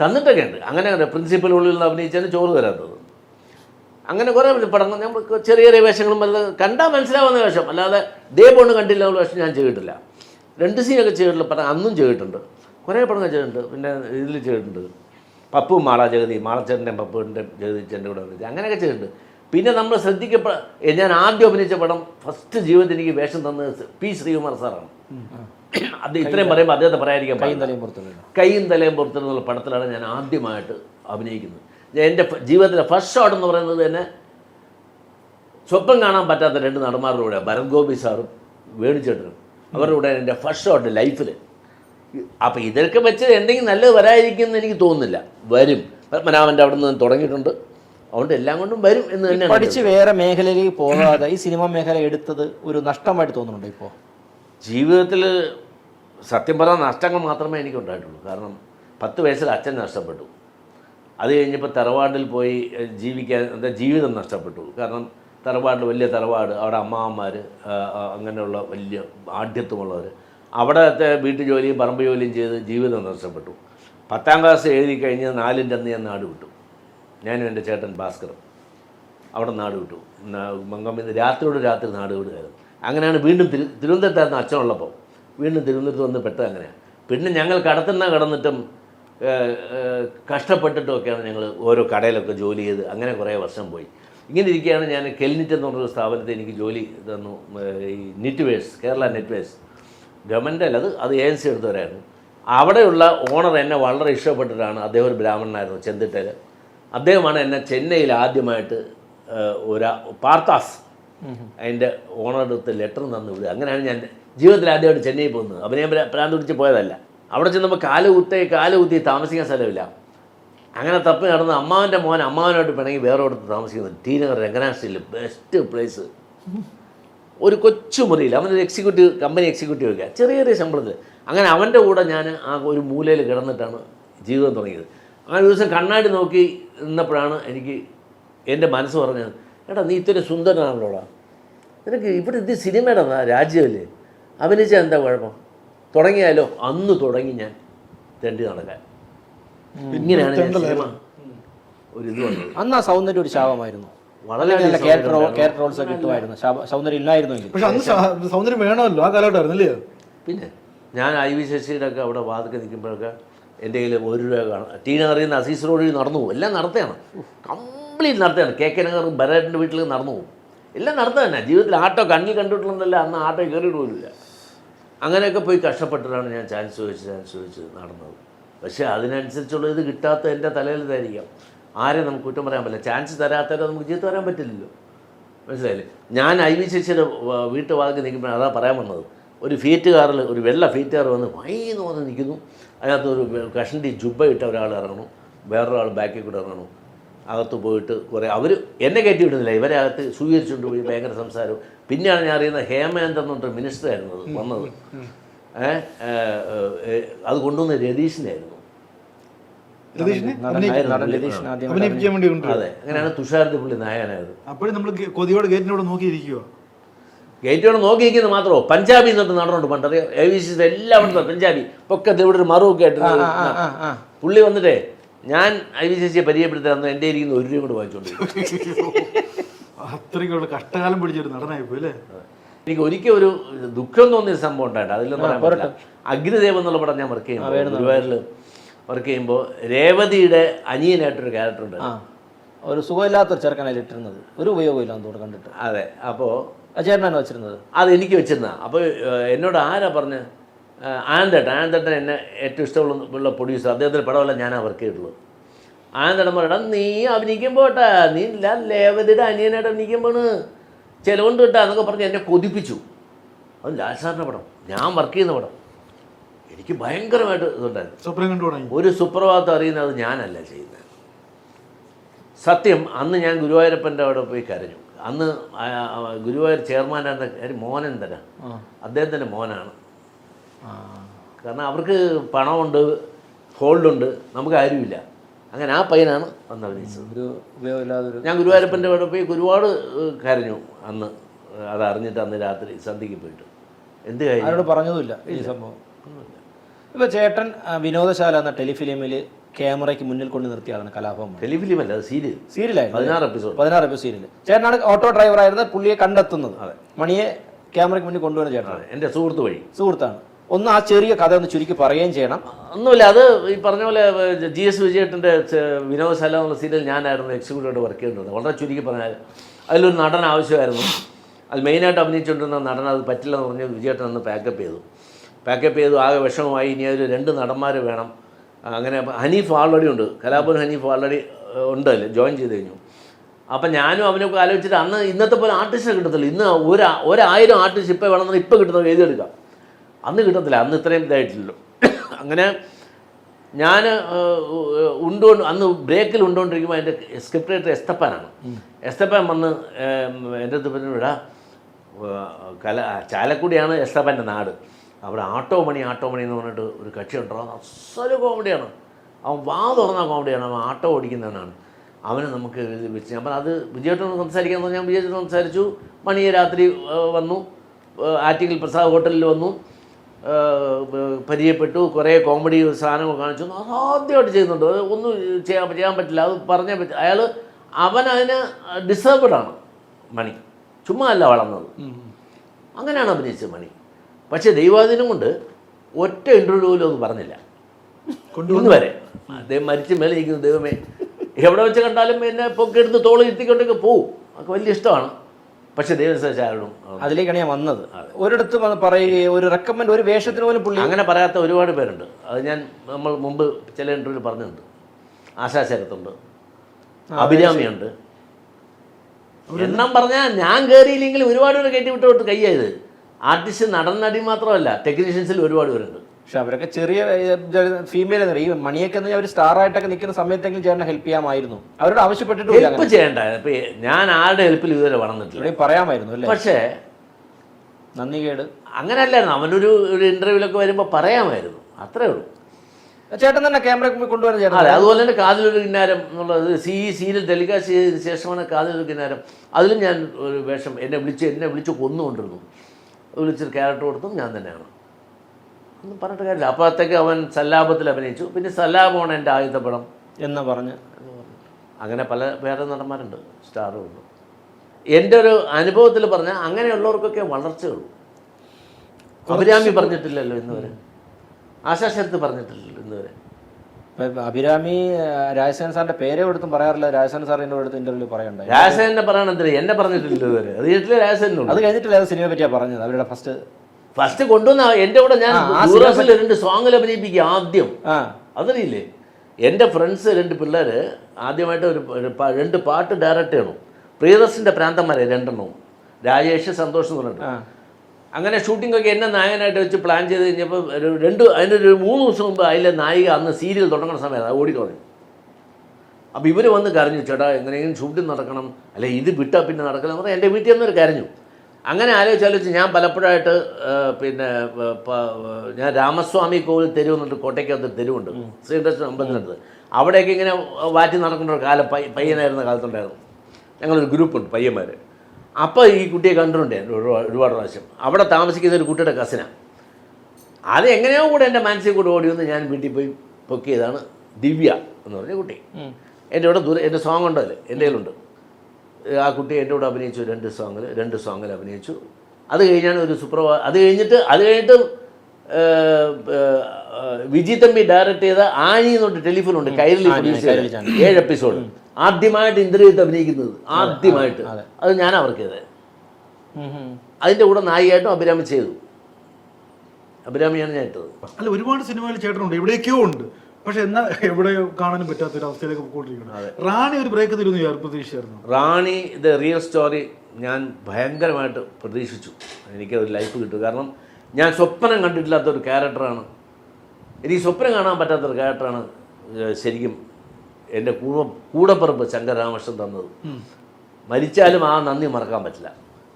തന്നിട്ടൊക്കെ ഉണ്ട് അങ്ങനെ പ്രിൻസിപ്പൽ ഉള്ളിൽ നിന്ന് അഭിനയിച്ചാൽ ചോറ് തരാത്തത് അങ്ങനെ കുറേ പടങ്ങൾ നമുക്ക് ചെറിയ ചെറിയ വേഷങ്ങളും വല്ലത് കണ്ടാൽ മനസ്സിലാവുന്ന വേഷം. അല്ലാതെ ദേ പൊണ്ണ് കണ്ടില്ല എന്നുള്ള വേഷം ഞാൻ ചെയ്തിട്ടില്ല. രണ്ട് സീനൊക്കെ ചെയ്തിട്ടുള്ള പടം അന്നും ചെയ്തിട്ടുണ്ട്. കുറേ പടങ്ങൾ ചെയ്തിട്ടുണ്ട്. പിന്നെ ഇതിൽ ചെയ്തിട്ടുണ്ട്. പപ്പും മാള ജഗതി മാളച്ചേട്ടന്റെയും ജഗതി ചേട്ടന്റെ കൂടെ അങ്ങനെയൊക്കെ ചെയ്തിട്ടുണ്ട്. പിന്നെ നമ്മൾ ശ്രദ്ധിക്കപ്പെ ഞാൻ ആദ്യം അഭിനയിച്ച പടം ഫസ്റ്റ് ജീവിതത്തിൽ എനിക്ക് വേഷം തന്നത് പി ശ്രീകുമാർ സാറാണ്. അത് ഇത്രയും പറയുമ്പോൾ അദ്ദേഹത്തെ പറയാതിരിക്കാൻ കൈയും. തലയും തലയും പുറത്തിരുന്നുള്ള പടത്തിലാണ് ഞാൻ ആദ്യമായിട്ട് അഭിനയിക്കുന്നത്. ഞാൻ എന്റെ ജീവിതത്തിലെ ഫസ്റ്റ് ഷോട്ട് എന്ന് പറയുന്നത് തന്നെ സ്വപ്നം കാണാൻ പറ്റാത്ത രണ്ട് നടന്മാരുടെ കൂടെ ഭരത് ഗോപി സാറും വേണിച്ചേട്ടനും അവരുടെ കൂടെ എന്റെ ഫസ്റ്റ് ഷോട്ട് ലൈഫിൽ അപ്പോൾ ഇതൊക്കെ വെച്ച് എന്തെങ്കിലും നല്ലത് വരായിരിക്കും എന്ന് എനിക്ക് തോന്നുന്നില്ല. വരും. പത്മനാഭന്റെ അവിടെ നിന്ന് തുടങ്ങിയിട്ടുണ്ട്. അതുകൊണ്ട് എല്ലാം കൊണ്ടും വരും എന്ന് തന്നെ പഠിച്ച് വേറെ മേഖലയിലേക്ക് പോകാതെ ഈ സിനിമ മേഖല എടുത്തത് ഒരു നഷ്ടമായിട്ട് തോന്നുന്നുണ്ടോ ഇപ്പോൾ ജീവിതത്തിൽ സത്യം പറഞ്ഞാൽ നഷ്ടങ്ങൾ മാത്രമേ എനിക്ക് ഉണ്ടായിട്ടുള്ളൂ. കാരണം പത്ത് വയസ്സിൽ അച്ഛൻ നഷ്ടപ്പെട്ടു. അത് കഴിഞ്ഞപ്പോൾ തറവാടിൽ പോയി ജീവിക്കാൻ എന്താ ജീവിതം നഷ്ടപ്പെട്ടു. കാരണം തറവാട് വലിയ തറവാട് അവിടെ അമ്മാവന്മാർ അങ്ങനെയുള്ള വലിയ ആഢ്യത്വമുള്ളവർ അവിടത്തെ വീട്ടു ജോലിയും പറമ്പ് ജോലിയും ചെയ്ത് ജീവിതം നഷ്ടപ്പെട്ടു. പത്താം ക്ലാസ് എഴുതി കഴിഞ്ഞ് നാലിന്റെ അന്ന് ഞാൻ നാട് വിട്ടു. ഞാനും എന്റെ ചേട്ടൻ ഭാസ്കറും. അവിടെ നാട് വിട്ടു. മങ്കമ്മിന്ന് രാത്രിയോട് രാത്രി നാട് വിടുകയായിരുന്നു. അങ്ങനെയാണ് വീണ്ടും തിരു തിരുവനന്തപുരത്തായിരുന്നു അച്ഛനുള്ളപ്പോൾ വീണ്ടും തിരുവനന്തപുരത്ത് വന്ന് പെട്ടത് അങ്ങനെയാണ്. പിന്നെ ഞങ്ങൾ കടത്തുന്ന കടന്നിട്ടും കഷ്ടപ്പെട്ടിട്ടുമൊക്കെയാണ് ഞങ്ങൾ ഓരോ കടയിലൊക്കെ ജോലി ചെയ്ത് അങ്ങനെ കുറേ വർഷം പോയി. ഇങ്ങനെ ഇരിക്കുകയാണ് ഞാൻ കെൽനിറ്റ് എന്ന് പറഞ്ഞൊരു സ്ഥാപനത്തിൽ എനിക്ക് ജോലി തന്നു. ഈ നെറ്റ്വേഴ്സ് കേരള നെറ്റ്വേഴ്സ്. ഗവൺമെന്റ് അല്ല അത് അത് ഏജൻസി എടുത്തവരായിരുന്നു. അവിടെയുള്ള ഓണർ എന്നെ വളരെ ഇഷ്ടപ്പെട്ടിട്ടാണ് അദ്ദേഹം ഒരു ബ്രാഹ്മണനായിരുന്നു ചെന്തിട്ടയിൽ അദ്ദേഹമാണ് എന്നെ ചെന്നൈയിൽ ആദ്യമായിട്ട് ഒരു പാർത്താസ് അതിന്റെ ഓണറുടെ അടുത്ത് ലെറ്റർ തന്നു വിടുക. അങ്ങനെയാണ് ഞാൻ ജീവിതത്തിൽ ആദ്യമായിട്ട് ചെന്നൈയിൽ പോകുന്നത്. അഭിനയം പ്രാന്ത് പിടിച്ച് പോയതല്ല. അവിടെ ചെന്നപ്പോൾ കാൽ കുത്തി കാൽ കുത്തി താമസിക്കാൻ സ്ഥലമില്ല. അങ്ങനെ തപ്പി നടന്ന് അമ്മാവന്റെ മോൻ അമ്മാവനായിട്ട് പിണങ്ങി വേറെ അടുത്ത് താമസിക്കുന്നത് ടീനഗർ രംഗനാശ്രീയിൽ ബെസ്റ്റ് പ്ലേസ് ഒരു കൊച്ചു മുറിയിൽ. അവനൊരു എക്സിക്യൂട്ടീവ് കമ്പനി എക്സിക്യൂട്ടീവ് ഒക്കെ. ചെറിയ ചെറിയ ശമ്പളത്തിൽ അങ്ങനെ അവന്റെ കൂടെ ഞാൻ ആ ഒരു മൂലയിൽ കിടന്നിട്ടാണ് ജീവിതം തുടങ്ങിയത്. ആ ഒരു ദിവസം കണ്ണാടി നോക്കി നിന്നപ്പോഴാണ് എനിക്ക് എന്റെ മനസ്സ് പറഞ്ഞത് എടാ നീ ഇത്തിരി സുന്ദരനാണല്ലോടാ. നിനക്ക് ഇവിടെ ഇത് സിനിമയുടെ രാജ്യമല്ലേ? അഭിനയിച്ചാൽ എന്താ കുഴപ്പം? തുടങ്ങിയാലോ? അന്ന് തുടങ്ങി ഞാൻ തെണ്ടി നടക്കാൻ. ഇങ്ങനെയാണ് സിനിമ ഒരു ഇത് വന്നത്. അന്ന് ആ സൗന്ദര്യം ഒരു ശാപമായിരുന്നു. വളരെ നല്ല ക്യാരക്ടർ ക്യാരക്ടർ റോൾസ് ഒക്കെ കിട്ടുമായിരുന്നു. ശാപ- സൗന്ദര്യം പക്ഷെ അന്ന് സൗന്ദര്യം വേണമല്ലോ ആ കാലഘട്ടമായിരുന്നു അല്ലേ പിന്നെ ഞാൻ ഐ വി ശശിയുടെ ഒക്കെ അവിടെ വാതൊക്കെ നിൽക്കുമ്പോഴൊക്കെ എന്റെ കയ്യിൽ ഒരു രൂപ കാണാം. ടീന അറിയുന്ന അസീസ് റോഡിൽ നടന്നു പോകും. എല്ലാം നടത്തുകയാണ് കംപ്ലീറ്റ് നടത്തുകയാണ് കെ കെ നഗർ ഭരതന്റെ വീട്ടിൽ നടന്നു പോകും. എല്ലാം നടത്തുക തന്നെ. ജീവിതത്തിൽ ആട്ടോ കണ്ണിൽ കണ്ടിട്ടുള്ളതല്ല അന്ന് ആട്ടോ കയറിയിട്ട് പോലില്ല അങ്ങനെയൊക്കെ പോയി കഷ്ടപ്പെട്ടിട്ടാണ് ഞാൻ ചാൻസ് ചോദിച്ച് ചാൻസ് ചോദിച്ച് നടന്നത്. പക്ഷേ അതിനനുസരിച്ചുള്ള ഇത് കിട്ടാത്ത എന്റെ തലയിൽ ഇതായിരിക്കാം. ആരെയും നമുക്ക് കുറ്റം പറയാൻ പറ്റില്ല. ചാൻസ് തരാത്തവരെ നമുക്ക് ജീവിതം വരാൻ പറ്റില്ലല്ലോ. മനസ്സിലായില്ലേ? ഞാൻ ഐ വി ശശിയുടെ വീട്ടു വാതിൽ നിൽക്കുമ്പോൾ പറയാൻ വന്നത്. ഒരു ഫീറ്റ് കാറിൽ ഒരു വെള്ള ഫീറ്റ് കാർ വന്ന് വൈന്ന് വന്ന് നിൽക്കുന്നു. അതിനകത്ത് ഒരു വെ- കഷണ്ടി ജുബ്ബ ഇട്ട ഒരാൾ ഇറങ്ങണം. വേറൊരാൾ ബാക്കിൽ കൂടെ ഇറങ്ങണം. അകത്ത് പോയിട്ട് കുറേ അവർ എന്നെ കയറ്റി വിടുന്നില്ല. ഇവരെ അകത്ത് സ്വീകരിച്ചുകൊണ്ട് പോയി ഭയങ്കര സംസാരവും. പിന്നെയാണ് ഞാൻ അറിയുന്നത് ഹേമേന്ദ്രൻ എന്ന് പറഞ്ഞിട്ട് മിനിസ്റ്റർ ആയിരുന്നു അത് വന്നത്. ഏഹ് അത് കൊണ്ടുവന്ന രതീഷിനായിരുന്നു അതെ. അങ്ങനെയാണ് തുഷാരത്തെ പുള്ളി നായകനായത്. അപ്പോഴും നമ്മൾ കൊതിയോട് ഗേറ്റിനോട് നോക്കിയിരിക്കുക ഗേറ്റോട് നോക്കിയിരിക്കുന്നത് മാത്രമോ പഞ്ചാബി എന്നിട്ട് നടന്നുണ്ട് പണ്ടറിയാം എ എല്ലാം സി എല്ലായിടത്തും പഞ്ചാബി. പൊക്കത്ത് ഇവിടെ ഒരു മറുവൊക്കെ ആയിട്ട് പുള്ളി വന്നിട്ടേ ഞാൻ ഐ വി സിയെ പരിചയപ്പെടുത്തി അന്ന് എന്റെ ഇരിക്കുന്ന ഒരു രൂപ കൂടെ വാങ്ങിച്ചുകൊണ്ട് <laughs> അത്രയ്ക്കുള്ള കഷ്ടകാലം പിടിച്ചൊരു നടനായി പോയി അല്ലേ? എനിക്ക് ഒരിക്കലും ഒരു ദുഃഖം തോന്നിയ സംഭവം ഉണ്ടായിട്ട്. അതിലൊന്നും പറയാൻ പറ്റില്ല. അഗ്നിദേവ് എന്നുള്ള പടം ഞാൻ വർക്ക് ചെയ്യുമ്പോൾ ഗുരുവായൂരിൽ വർക്ക് ചെയ്യുമ്പോൾ രേവതിയുടെ അനിയനായിട്ടൊരു ക്യാരക്ടർ ഉണ്ട് ഒരു സുഖമില്ലാത്തൊരു ചെറുക്കനായി ഇട്ടിരുന്നത് ഒരു ഉപയോഗമില്ല തോട് കണ്ടിട്ട്. അതെ. അപ്പോൾ ചേട്ടനാണ് വെച്ചിരുന്നത്. അത് എനിക്ക് വെച്ചിരുന്ന. അപ്പോൾ എന്നോട് ആരാ പറഞ്ഞ് ആനന്ദേട്ടൻ. ആനന്ദേട്ടൻ എന്നെ ഏറ്റവും ഇഷ്ടമുള്ള പ്രൊഡ്യൂസർ അദ്ദേഹത്തിന്റെ പടമല്ല ഞാൻ വർക്ക് ചെയ്തിട്ടുള്ളത്. ആനന്ദേട്ടൻ പറയണം നീ അഭിനയിക്കുമ്പോൾ കേട്ടാ നീ ഇല്ല ലേവതിയുടെ അനിയനായിട്ട് അഭിനയിക്കുമ്പോൾ ചിലവുണ്ട് കേട്ടാ എന്നൊക്കെ പറഞ്ഞ് എന്നെ കൊതിപ്പിച്ചു. അത് ലാൽ സാറിന്റെ പടം. ഞാൻ വർക്ക് ചെയ്യുന്ന പടം. എനിക്ക് ഭയങ്കരമായിട്ട് ഇതുണ്ടായിരുന്നു. ഒരു സുപ്രഭാതം അറിയുന്നത് ഞാനല്ല ചെയ്യുന്നത്. സത്യം അന്ന് ഞാൻ ഗുരുവായൂരപ്പന്റെ അവിടെ പോയി കരഞ്ഞു. അന്ന് ഗുരുവായൂർ ചെയർമാനായിരുന്ന തന്നെ അദ്ദേഹത്തിന്റെ മോനാണ്. കാരണം അവർക്ക് പണമുണ്ട് ഹോൾഡുണ്ട് നമുക്ക് ആരുമില്ല. അങ്ങനെ ആ പയ്യനാണ് വന്ന് അഭിനയിച്ചത്. ഒരു ഞാൻ ഗുരുവായൂരപ്പന്റെ അവിടെ പോയി ഒരുപാട് കരഞ്ഞു അന്ന്. അത് അറിഞ്ഞിട്ട് അന്ന് രാത്രി സന്ധ്യയ്ക്ക് പോയിട്ട്. എന്ത് കാര്യം? പറഞ്ഞതുമില്ല ഈ സംഭവം. ഇപ്പോൾ ചേട്ടൻ വിനോദശാല എന്ന ടെലിഫിലിമിൽ ക്യാമറയ്ക്ക് മുന്നിൽ കൊണ്ട് നിർത്തിയതാണ് കലാഭവൻ ടെലിഫിലിം അല്ല അത് സീരിയൽ സീരിയലായിരുന്നു പതിനാറ് എപ്പിസോഡ് പതിനാറ് എപ്പിസോഡ് സീരിയൽ ചേട്ടനാണ് ഓട്ടോ ഡ്രൈവറായിരുന്നത് പുള്ളിയെ കണ്ടെത്തുന്നത്. മണിയെ ക്യാമറയ്ക്ക് മുന്നിൽ കൊണ്ടുവരുന്ന ചേട്ടനാണ്. എന്റെ സുഹൃത്ത് വഴി. സുഹൃത്താണ്. ഒന്ന് ആ ചെറിയ കഥ ഒന്ന് ചുരുക്കി പറയുകയും ചെയ്യണം. ഒന്നുമില്ല അത് ഈ പറഞ്ഞ പോലെ ജി എസ് വിജയേട്ടന്റെ വിനോദശാല എന്നുള്ള സീരിയൽ ഞാനായിരുന്നു എക്സിക്യൂട്ടീവായിട്ട് വർക്ക് ചെയ്തിട്ടുണ്ട് വളരെ ചുരുക്കി പറഞ്ഞാൽ അതിലൊരു നടൻ ആവശ്യമായിരുന്നു. അത് മെയിനായിട്ട് അഭിനയിച്ചുകൊണ്ടിരുന്ന നടൻ അത് പറ്റില്ല എന്ന് പറഞ്ഞ് വിജയേട്ടൻ അന്ന് പാക്കപ്പ് ചെയ്തു. പാക്കപ്പ് ചെയ്തു ആകെ വിഷമമായി ഇനി അതിൽ രണ്ട് നടന്മാർ വേണം. അങ്ങനെ ഹനീഫ് ആൾറെഡി ഉണ്ട്. കലാപൻ ഹനീഫ് ആൾറെഡി ഉണ്ട് അതിൽ ജോയിൻ ചെയ്ത് കഴിഞ്ഞു. അപ്പം ഞാനും അവനൊക്കെ ആലോചിച്ചിട്ട് അന്ന് ഇന്നത്തെ പോലെ ആർട്ടിസ്റ്റിനെ കിട്ടത്തില്ല. ഇന്ന് ഒരു ഒരായിരം ആർട്ടിസ്റ്റ് ഇപ്പോൾ വേണമെന്ന് ഇപ്പോൾ കിട്ടുന്നത് എഴുതിയെടുക്കാം അന്ന് കിട്ടത്തില്ല. അന്ന് ഇത്രയും ഇതായിട്ടില്ലല്ലോ. അങ്ങനെ ഞാൻ ഉണ്ടുകൊണ്ട് അന്ന് ബ്രേക്കിൽ ഉണ്ടുകൊണ്ടിരിക്കുമ്പോൾ എന്റെ സ്ക്രിപ്റ്റ് റൈറ്റർ എസ്തപ്പാനാണ്. എസ്തപ്പാൻ വന്ന് എന്റെ അടുത്ത് പറഞ്ഞു വിടാ കല ചാലക്കുടിയാണ് എസ്തപ്പാന്റെ നാട്. അവിടെ ആട്ടോ മണി ആട്ടോ മണി എന്ന് പറഞ്ഞിട്ട് ഒരു കക്ഷി ഉണ്ടോ. അസൽ കോമഡിയാണ്. അവൻ വാ തുറന്ന കോമഡിയാണ്. അവൻ ആട്ടോ ഓടിക്കുന്നവനാണ്. അവനെ നമുക്ക് വിളിച്ച് വെച്ച് ഞാൻ അത് വിജയേട്ടനോട് സംസാരിക്കാമെന്ന് പറഞ്ഞാൽ ഞാൻ വിജയേട്ടൻ സംസാരിച്ചു. മണിയെ രാത്രി വന്നു. ആറ്റിങ്ങൽ പ്രസാദ് ഹോട്ടലിൽ വന്നു. പരിചയപ്പെട്ടു. കുറേ കോമഡി സാധനങ്ങൾ കാണിച്ചു. അസാധ്യമായിട്ട് ചെയ്യുന്നുണ്ട്. അത് ഒന്നും ചെയ്യാൻ ചെയ്യാൻ പറ്റില്ല. അത് പറഞ്ഞാൽ പറ്റില്ല അയാൾ അവൻ അതിന് ഡിസേർവഡ് ആണ് മണി. ചുമ്മാ അല്ല വളർന്നത്. അങ്ങനെയാണ് അഭിനയിച്ചത് മണി. പക്ഷേ ദൈവാധീനം കൊണ്ട് ഒറ്റ ഇന്റർവ്യൂ പോലും ഒന്നും പറഞ്ഞില്ല. ഇന്ന് വരെ അദ്ദേഹം മരിച്ച് മേലെ ഇരിക്കുന്നു ദൈവമേ. എവിടെ വെച്ച് കണ്ടാലും എന്നെ പൊക്കെടുത്ത് തോൾ ഇരുത്തിക്കൊണ്ടൊക്കെ പോവും. അതൊക്കെ വലിയ ഇഷ്ടമാണ്. പക്ഷേ ദൈവശാലും അതിലേക്കാണ് ഞാൻ വന്നത്. ഒരിടത്ത് വന്ന് പറയുകയും ഒരു റെക്കമെൻഡ് ഒരു വേഷത്തിന് പോലും പുള്ളി അങ്ങനെ പറയാത്ത ഒരുപാട് പേരുണ്ട്. അത് ഞാൻ നമ്മൾ മുമ്പ് ചില ഇന്റർവ്യൂവിൽ പറഞ്ഞിട്ടുണ്ട്. ആശാശരത്തുണ്ട് അഭിരാമിയുണ്ട്. എണ്ണം പറഞ്ഞാൽ ഞാൻ കയറിയില്ലെങ്കിൽ ഒരുപാട് പേര് കയറ്റി വിട്ട് വിട്ട് കയ്യായത് ആർട്ടിസ്റ്റ് നടൻ നടി മാത്രമല്ല ടെക്നീഷ്യൻസിൽ ഒരുപാട് പേരുണ്ട്. പക്ഷെ അവരൊക്കെ ചെറിയ ഫീമെയിൽ ഈ മണിയൊക്കെ അവർ സ്റ്റാർ ആയിട്ടൊക്കെ നിൽക്കുന്ന സമയത്തെങ്കിലും ചേട്ടനെ ഹെൽപ്പ് ചെയ്യാമായിരുന്നു. അവരോട് ആവശ്യപ്പെട്ടിട്ട് ഹെൽപ്പ് ചെയ്യേണ്ട. ഞാൻ ആരുടെ ഹെൽപ്പിൽ ഇതുവരെ വളർന്നിട്ടില്ല പറയാമായിരുന്നു അല്ലേ? പക്ഷേ നന്ദി കേട്. അങ്ങനെയല്ലായിരുന്നു അവനൊരു ഒരു ഇന്റർവ്യൂലൊക്കെ വരുമ്പോൾ പറയാമായിരുന്നു. അത്രേ ഉള്ളൂ. ചേട്ടൻ തന്നെ ക്യാമറ കൊണ്ടുവരുന്ന ചേട്ടൻ. അതെ അതുപോലെ തന്നെ കാതിലൊരു കിന്നാരം എന്നുള്ളത്. സി ഈ സീരിയൽ ടെലികാസ്റ്റ് ചെയ്തതിന് ശേഷമാണ് കാതിലൊരു കിന്നാരം. അതിലും ഞാൻ ഒരു വേഷം എന്നെ വിളിച്ച് എന്നെ വിളിച്ച് കൊന്നുകൊണ്ടിരുന്നു. വിളിച്ചൊരു ക്യാരക്ടർ കൊടുത്തും ഞാൻ തന്നെയാണ്. ഒന്നും പറഞ്ഞിട്ട് കാര്യമില്ല. അപ്പോഴത്തേക്ക് അവൻ സല്ലാപത്തിൽ അഭിനയിച്ചു. പിന്നെ സല്ലാപമാണ് എന്റെ ആദ്യത്തെ പടം എന്ന് പറഞ്ഞ് അങ്ങനെ പല വേറെ നടന്മാരുണ്ട്. സ്റ്റാറുണ്ട് എന്റെ ഒരു അനുഭവത്തിൽ പറഞ്ഞാൽ അങ്ങനെയുള്ളവർക്കൊക്കെ വളർച്ചയുള്ളൂ. അഭിരാമി പറഞ്ഞിട്ടില്ലല്ലോ ഇന്നുവരെ. ആശാശരത്ത് പറഞ്ഞിട്ടില്ലല്ലോ ഇന്ന് വരെ ഇപ്പൊ അഭിരാമി രാജസേന സാറിന്റെ പേരെ കൊടുത്തും പറയാറില്ല. രാജസേന സാർ എന്റെ അടുത്ത് ഇന്റർവ്യൂ പറയണ്ട രാജസേനെ പറയണതിന് എന്നെ പറഞ്ഞിട്ടില്ല ഇതുവരെ. അത് വീട്ടിലെ രാജസേനുണ്ട് അത് കഴിഞ്ഞിട്ടില്ല. അത് സിനിമയെ പറ്റിയാ പറഞ്ഞത്. അവരുടെ ഫസ്റ്റ് ഫസ്റ്റ് കൊണ്ടുവന്ന എന്റെ കൂടെ ഞാൻ രണ്ട് സോങ്ങിൽ അഭിനയിപ്പിക്കുക ആദ്യം. അതറിയില്ലേ? എന്റെ ഫ്രണ്ട്സ് രണ്ട് പിള്ളേര് ആദ്യമായിട്ട് ഒരു രണ്ട് പാട്ട് ഡയറക്റ്റ് ചെയ്യണം. പ്രിയദർശന്റെ പ്രാന്തന്മാരെ രണ്ടെണ്ണവും രാജേഷ് സന്തോഷം എന്ന് പറഞ്ഞിട്ട്. അങ്ങനെ ഷൂട്ടിംഗ് ഒക്കെ എന്നെ നായകനായിട്ട് വെച്ച് പ്ലാൻ ചെയ്ത് കഴിഞ്ഞപ്പോൾ ഒരു രണ്ട് അതിനൊരു മൂന്ന് ദിവസം മുമ്പ് അതിലെ നായിക അന്ന് സീരിയൽ തുടങ്ങുന്ന സമയത്ത് ഓടിക്കളഞ്ഞു അപ്പോൾ ഇവർ വന്ന് കരഞ്ഞു ചേട്ടാ എങ്ങനെയെങ്കിലും ഷൂട്ടിംഗ് നടക്കണം. അല്ലെ ഇത് വിട്ടാൽ പിന്നെ നടക്കണം എന്ന് പറഞ്ഞാൽ എന്റെ വീട്ടിൽ നിന്നൊരു കരഞ്ഞു. അങ്ങനെ ആലോചിച്ച് ആലോചിച്ച് ഞാൻ പലപ്പോഴായിട്ട് പിന്നെ ഞാൻ രാമസ്വാമി കോവിൽ തെരുവ് എന്നിട്ട് കോട്ടയ്ക്കകത്ത് തെരുവുണ്ട്. ശ്രീകൃഷ്ണ അമ്പലത്തിനടുത്ത്. അവിടെയൊക്കെ ഇങ്ങനെ വാറ്റി നടക്കുന്ന ഒരു കാലം പയ്യ പയ്യനായിരുന്ന കാലത്തുണ്ടായിരുന്നു. ഞങ്ങളൊരു ഗ്രൂപ്പുണ്ട് പയ്യന്മാർ അപ്പോൾ ഈ കുട്ടിയെ കണ്ടിട്ടുണ്ട് ഒരുപാട് ഒരുപാട് പ്രാവശ്യം. അവിടെ താമസിക്കുന്ന ഒരു കുട്ടിയുടെ കസിനാണ് അത് എങ്ങനെയോ കൂടെ എന്റെ മനസ്സിൽ കൂടെ ഓടി വന്ന് ഞാൻ വീട്ടിൽ പോയി പൊക്കിയതാണ് ദിവ്യ എന്ന് പറഞ്ഞ കുട്ടി. എന്റെ കൂടെ ദൂരെ എന്റെ സോങ് ഉണ്ടല്ലോ എന്റെ കയ്യിലുണ്ട്. ആ കുട്ടി എന്റെ കൂടെ അഭിനയിച്ചു രണ്ട് സോങ്ങിൽ രണ്ട് സോങ്ങിൽ അഭിനയിച്ചു. അത് കഴിഞ്ഞാണ് ഒരു സുപ്രഭാ അത് കഴിഞ്ഞിട്ട് അത് കഴിഞ്ഞിട്ട് വിജി തമ്പി ഡയറക്റ്റ് ചെയ്ത ആനി എന്ന് ടെലിഫോൺ ഉണ്ട് കൈരളി ഏഴ് എപ്പിസോഡ് ആദ്യമായിട്ട് ഇന്ദ്രജിത്ത് അഭിനയിക്കുന്നത്. ആദ്യമായിട്ട്. അതെ. ഞാൻ അവർക്ക് ചെയ്തത് ഉം. അതിന്റെ കൂടെ നായികയായിട്ടും അഭിരാമി ചെയ്തു. അഭിരാമിയാണ് ഞാൻ ഇട്ടത്. അല്ല ഒരുപാട് സിനിമകൾ ചേട്ടനുണ്ട്. എവിടെയൊക്കെയോ ഉണ്ട്. പക്ഷെ എന്നാൽ എവിടെ കാണാനും പറ്റാത്ത ഒരു അവസ്ഥയിലേക്ക് പോയിക്കൊണ്ടിരിക്കുന്നത് റാണി ഒരു ബ്രേക്ക് തരുമെന്ന് ഞാൻ പ്രതീക്ഷിച്ചായിരുന്നു. റാണി ഇത് റിയൽ സ്റ്റോറി ഞാൻ ഭയങ്കരമായിട്ട് പ്രതീക്ഷിച്ചു. എനിക്കത് ലൈഫ് കിട്ടും. കാരണം ഞാൻ സ്വപ്നം കണ്ടിട്ടില്ലാത്ത ഒരു ക്യാരക്ടറാണ് എനിക്ക് സ്വപ്നം കാണാൻ പറ്റാത്തൊരു ക്യാരക്ടറാണ് ശരിക്കും എന്റെ കൂടെ കൂടപ്പിറപ്പ് ശങ്കർ രാമകൃഷ്ണൻ തന്നത് മരിച്ചാലും ആ നന്ദി മറക്കാൻ പറ്റില്ല.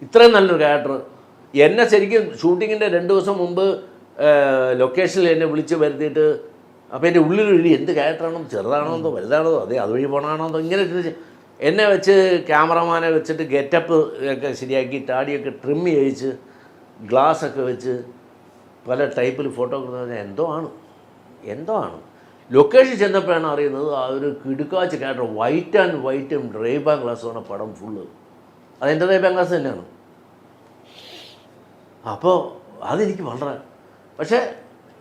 ഇത്രയും നല്ലൊരു ക്യാരക്ടർ എന്നെ ശരിക്കും ഷൂട്ടിങ്ങിന്റെ രണ്ട് ദിവസം മുമ്പ് ലൊക്കേഷനിൽ എന്നെ വിളിച്ച് വരുത്തിയിട്ട് അപ്പോൾ എന്റെ ഉള്ളിലൊരു എന്ത് ക്യാരക്ടറാണോ ചെറുതാണോ വലുതാണോ അതെ അതുവഴി പോണാണോ ഇങ്ങനെ എന്നെ വെച്ച് ക്യാമറമാനെ വെച്ചിട്ട് ഗെറ്റപ്പ് ഒക്കെ ശരിയാക്കി താടിയൊക്കെ ട്രിം ചെയ്യിച്ച് ഗ്ലാസ്സൊക്കെ വെച്ച് പല ടൈപ്പിൽ ഫോട്ടോ എന്തോ ആണ്. എന്തോ ആണ്. ലൊക്കേഷൻ ചെന്നപ്പോഴാണ് അറിയുന്നത് ആ ഒരു കിടുക്കാച്ച ക്യാരക്ടർ വൈറ്റ് ആൻഡ് വൈറ്റും റേബാൻ ഗ്ലാസ്സുമാണ് പടം ഫുള്ള് അതെന്റെ റേബാൻ ഗ്ലാസ് തന്നെയാണ്. അപ്പോൾ അതെനിക്ക് വളരെ പക്ഷേ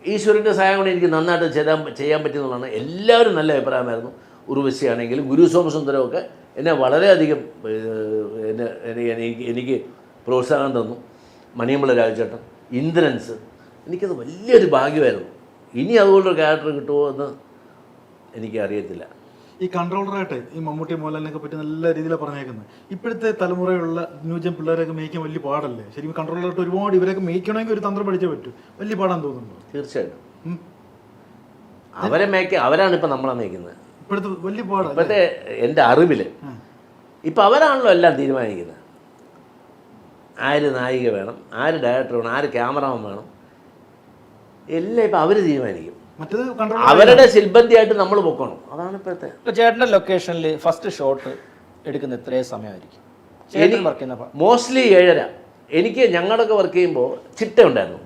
ഈശ്വരന്റെ സഹായം കൊണ്ട് എനിക്ക് നന്നായിട്ട് ചെയ്താൻ ചെയ്യാൻ പറ്റുന്നതാണ്. എല്ലാവരും നല്ല അഭിപ്രായമായിരുന്നു. ഉർവശിയാണെങ്കിലും ഗുരു സോമസുന്ദരമൊക്കെ എന്നെ വളരെയധികം എന്നെ- എനിക്ക് എനിക്ക് പ്രോത്സാഹനം തന്നു. മണിയമ്പള രാജചേട്ടൻ ഇന്ദ്രൻസ് എനിക്കത് വലിയൊരു ഭാഗ്യമായിരുന്നു. ഇനി അതുപോലൊരു ക്യാരക്ടർ കിട്ടുമോ എന്ന് എനിക്കറിയത്തില്ല. ഈ കൺട്രോളറായിട്ട് ഈ മമ്മൂട്ടി മോഹൻലാലിനൊക്കെ പറ്റി നല്ല രീതിയിലാണ് പറഞ്ഞേക്കുന്നത്. ഇപ്പോഴത്തെ തലമുറയുള്ള ന്യൂജൻ പിള്ളേരെയൊക്കെ മേയ്ക്കാൻ വലിയ പാടല്ലേ? ശരിക്കും കൺട്രോളറായിട്ട് ഒരുപാട് ഇവരൊക്കെ മേയ്ക്കണമെങ്കിൽ ഒരു തന്ത്രം പഠിച്ചേ പറ്റൂ. വലിയ പാടാൻ തോന്നുന്നു തീർച്ചയായിട്ടും. അവരെ മേയ്ക്ക അവരാണ് ഇപ്പം നമ്മളെ മേയ്ക്കുന്നത്. ഇപ്പോഴത്തെ വലിയ പാട ഇപ്പോഴത്തെ എന്റെ അറിവിൽ ഇപ്പം അവരാണല്ലോ എല്ലാം തീരുമാനിക്കുന്നത്. ആര് നായിക വേണം ആര് ഡയറക്ടർ വേണം ആര് ക്യാമറമാൻ വേണം എല്ലാം ഇപ്പം അവർ തീരുമാനിക്കും. അവരുടെ ശില്പന്തിയായിട്ട് നമ്മൾ പൊക്കണം. അതാണ് ഇപ്പോഴത്തെ. ചേട്ടന്റെ ചേട്ടന്റെ ലൊക്കേഷനിൽ ഫസ്റ്റ് ഷോട്ട് എടുക്കുന്ന ഇത്രയും സമയമായിരിക്കും. ചേട്ടൻ വർക്ക് ചെയ്യുന്ന മോസ്റ്റ്ലി ഏഴര. എനിക്ക് ഞങ്ങളൊക്കെ വർക്ക് ചെയ്യുമ്പോൾ ചിട്ട ഉണ്ടായിരുന്നു.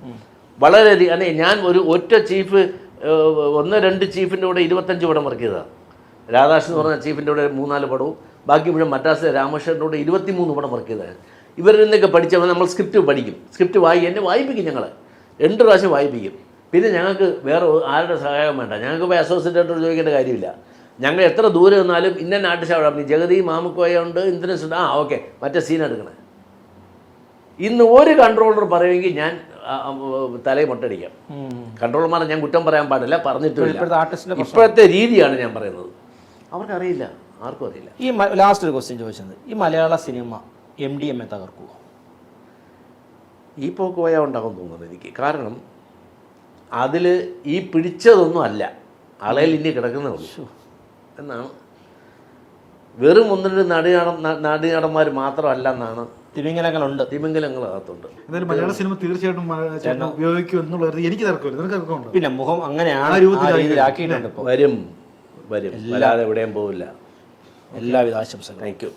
വളരെയധികം അല്ലെ ഞാൻ ഒരു ഒറ്റ ചീഫ് ഒന്ന് രണ്ട് ചീഫിന്റെ കൂടെ ഇരുപത്തഞ്ച് പടം വർക്ക് ചെയ്തതാണ് രാധാകൃഷ്ണൻ എന്ന് പറഞ്ഞ ചീഫിന്റെ കൂടെ മൂന്നാൽ പടവും ബാക്കി മുഴുവൻ മദ്രാസിലെ രാമകൃഷ്ണന്റെ കൂടെ ഇരുപത്തിമൂന്ന് പടം വർക്ക് ചെയ്തതാണ് ഇവരിൽ നിന്നൊക്കെ പഠിച്ചപ്പോൾ നമ്മൾ സ്ക്രിപ്റ്റ് പഠിക്കും. സ്ക്രിപ്റ്റ് വായി എന്നെ വായിപ്പിക്കും ഞങ്ങൾ രണ്ട് പ്രാവശ്യം വായിപ്പിക്കും. പിന്നെ ഞങ്ങൾക്ക് വേറെ ആരുടെ സഹായം വേണ്ട. ഞങ്ങൾക്ക് പോയി അസോസിയേറ്റോട് ചോദിക്കേണ്ട കാര്യമില്ല. ഞങ്ങൾ എത്ര ദൂരെ നിന്നാലും ഇന്ന നാട്ടുശാവടം ജഗതി മാമുക്കോയ ഉണ്ട് ഇന്ദ്രൻസ് ഉണ്ട്. ആ ഓക്കെ. മറ്റേ സീൻ എടുക്കണേ. ഇന്ന് ഒരു കൺട്രോളർ പറയുമെങ്കിൽ ഞാൻ തലയിൽ മുട്ടടിക്കാം. കൺട്രോളർമാരെ ഞാൻ കുറ്റം പറയാൻ പാടില്ല പറഞ്ഞിട്ടില്ല ഇപ്പോഴത്തെ രീതിയാണ് ഞാൻ പറയുന്നത്. അവർക്കറിയില്ല. ആർക്കും അറിയില്ല. ഈ ലാസ്റ്റ് ഒരു ക്വസ്റ്റ്യൻ ചോദിച്ചത്. ഈ Malayala cinema M D M A തകർക്കുക ഈ പോക്ക് പോയാൽ ഉണ്ടാകും തോന്നുന്നു എനിക്ക്. കാരണം അതിൽ ഈ പിടിച്ചതൊന്നും അല്ല. അളയിൽ ഇനി കിടക്കുന്നേ ഉള്ളൂ. എന്നാണ്. വെറും ഒന്നിന്റെ രണ്ട് നടിയാടന്മാർ മാത്രമല്ല എന്നാണ് തിമിംഗലങ്ങളുണ്ട്. തിമിംഗലങ്ങളകത്തുണ്ട്. എന്തായാലും മലയാള സിനിമ തീർച്ചയായിട്ടും ഉപയോഗിക്കും എന്നുള്ളത് എനിക്ക് തർക്കമില്ല. നിനക്ക് തർക്കമുണ്ടോ? പിന്നെ മുഖം അങ്ങനെയാണ് വരും വരും. വരാതെ എവിടെയും പോവില്ല. എല്ലാവിധ ആശംസകളും. Thank you